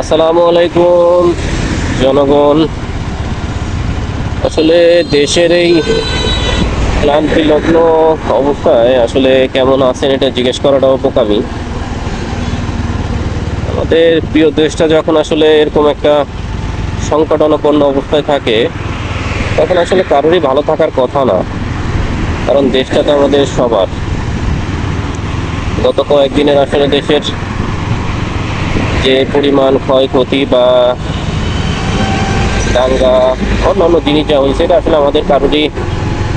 আসসালামু আলাইকুম, জনগণ। আসলে দেশের এই ক্লান্তি লগ্ন অবস্থায় আসলে কেমন আছেন এটা জিজ্ঞেস করাটাও বোকামি। আমাদের প্রিয় দেশটা যখন আসলে এরকম একটা সংকটানপন্ন অবস্থায় থাকে, তখন আসলে কারোরই ভালো থাকার কথা না, কারণ দেশটা তো আমাদের সবার। গত কয়েকদিনের আসলে দেশের যে পরিমাণ ক্ষয়ক্ষতি বা দাঙ্গা, অন্যান্য জিনিস যা হয়েছে, এটা আসলে আমাদের কারোরই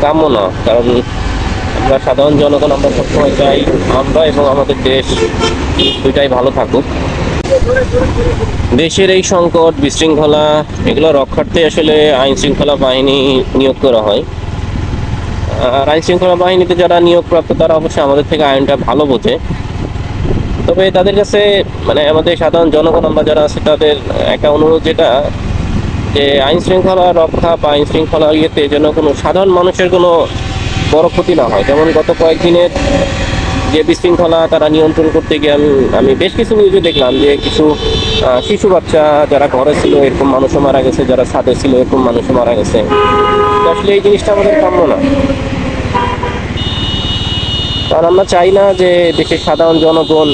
কাম্য না। কারণ আমরা সাধারণ জনগণ, আমরা সবসময় চাই আমরা এবং আমাদের দেশ দুইটাই ভালো থাকুক। দেশের এই সংকট, বিশৃঙ্খলা, এগুলো রক্ষার্থে আসলে আইন শৃঙ্খলা বাহিনী নিয়োগ করা হয়। আর আইন শৃঙ্খলা বাহিনীতে যারা নিয়োগপ্রাপ্ত, তারা অবশ্যই আমাদের থেকে আইনটা ভালো বোঝে। তবে তাদের কাছে মানে আমাদের সাধারণ জনগণ আমরা যারা আছে, তাদের একটা অনুরোধ যেটা, যে আইন শৃঙ্খলা রক্ষা বা আইন শৃঙ্খলা ইয়েতে যেন কোনো সাধারণ মানুষের কোনো বড় ক্ষতি না হয়। যেমন গত কয়েকদিনের যে বিশৃঙ্খলা তারা নিয়ন্ত্রণ করতে গিয়ে আমি আমি বেশ কিছু নিউজে দেখলাম যে কিছু শিশু বাচ্চা যারা ঘরে ছিল, এরকম মানুষও মারা গেছে, যারা ছাদে ছিল, এরকম মানুষও মারা গেছে। আসলে এই জিনিসটা আমাদের কাম্য না। কারণ আমরা চাই না যে দেশের সাধারণ জনগণ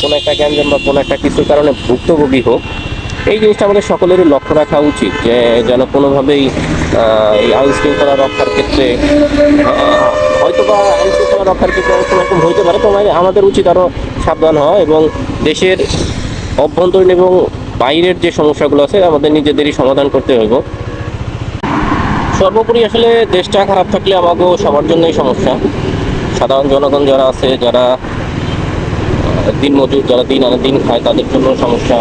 কোনো একটা গ্যাঞ্জাম বা কোনো একটা কিছুর কারণে ভুক্তভোগী হোক। এই জিনিসটা আমাদের সকলেরই লক্ষ্য রাখা উচিত যে যেন কোনোভাবেই এই আইন শৃঙ্খলা রক্ষার ক্ষেত্রে হয়তো বা আইন শৃঙ্খলা রক্ষার ক্ষেত্রে অনেক সময় এরকম হইতে পারে তো আমাদের উচিত আরও সাবধান হওয়া এবং দেশের অভ্যন্তরীণ এবং বাইরের যে সমস্যাগুলো আছে, আমাদের নিজেদেরই সমাধান করতে হইব। সর্বোপরি আসলে দেশটা খারাপ থাকলে আমাকেও সবার জন্যই সমস্যা। সাধারণ জনগণ যারা আছে, যারা দিন মজুর, যারা দিন আনে, দিন খায়, তাদের জন্য সমস্যা।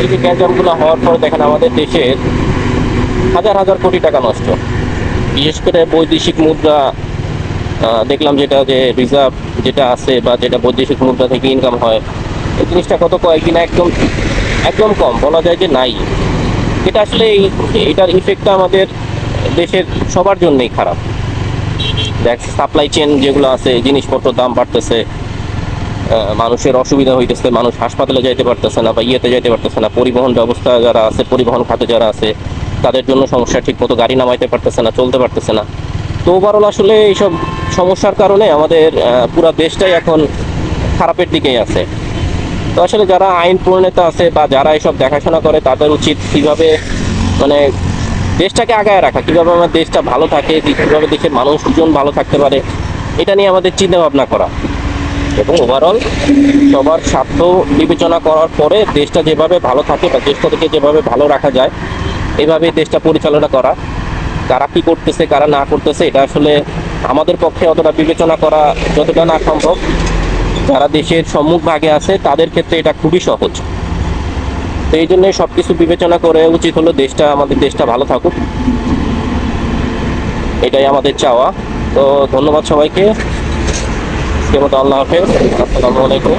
এই যে গ্যাঞ্জামগুলো হওয়ার পর দেখেন আমাদের দেশের হাজার হাজার কোটি টাকা নষ্ট। বিশেষ করে বৈদেশিক মুদ্রা দেখলাম যেটা যে রিজার্ভ যেটা আছে বা যেটা বৈদেশিক মুদ্রা থেকে ইনকাম হয়, এই জিনিসটা কত কয়েকদিন একদম একদম কম, বলা যায় যে নাই। এটা আসলে এটার ইফেক্টটা আমাদের দেশের সবার জন্যই খারাপ। দেখ সাপ্লাই চেন যেগুলো আছে, জিনিসপত্র দাম বাড়তেছে মানুষের অসুবিধা হইতেছে, মানুষ হাসপাতালে যাইতে পারতেছে না বা ইয়েতে যাইতে পারতেছে না, পরিবহন ব্যবস্থা যারা আছে, পরিবহন খাতে যারা আছে, তাদের জন্য সমস্যা ঠিক মতো গাড়ি নামাইতে পারতেছে না, চলতে পারতেছে না। তো ওভারঅল আসলে এইসব সমস্যার কারণে আমাদের পুরো দেশটাই এখন খারাপের দিকেই আছে। তো আসলে যারা আইন প্রণেতা আছে বা যারা এসব দেখাশোনা করে, তাদের উচিত কীভাবে মানে দেশটাকে আগায় রাখা, কীভাবে আমার দেশটা ভালো থাকে কীভাবে দেশের মানুষজন ভালো থাকতে পারে, এটা নিয়ে আমাদের চিন্তা ভাবনা করা। এবং ওভারঅল সবার স্বার্থ বিবেচনা করার পরে দেশটা যেভাবে ভালো থাকে বা দেশটাকে যেভাবে ভালো রাখা যায়, এভাবে দেশটা পরিচালনা করা। কারা কী করতেছে, কারা না করতেছে, এটা আসলে আমাদের পক্ষে অতটা বিবেচনা করা যতটা না সম্ভব। যারা দেশের সম্মুখ ভাগে আছে, তাদের ক্ষেত্রে এটা খুবই সহজ। তো এই জন্যই সব কিছু বিবেচনা করে উচিত হলো দেশটা, আমাদের দেশটা ভালো থাকুক। এটাই আমাদের চাওয়া। তো ধন্যবাদ সবাইকে। মতো আল্লাহ হাফেজ। আসসালামু আলাইকুম।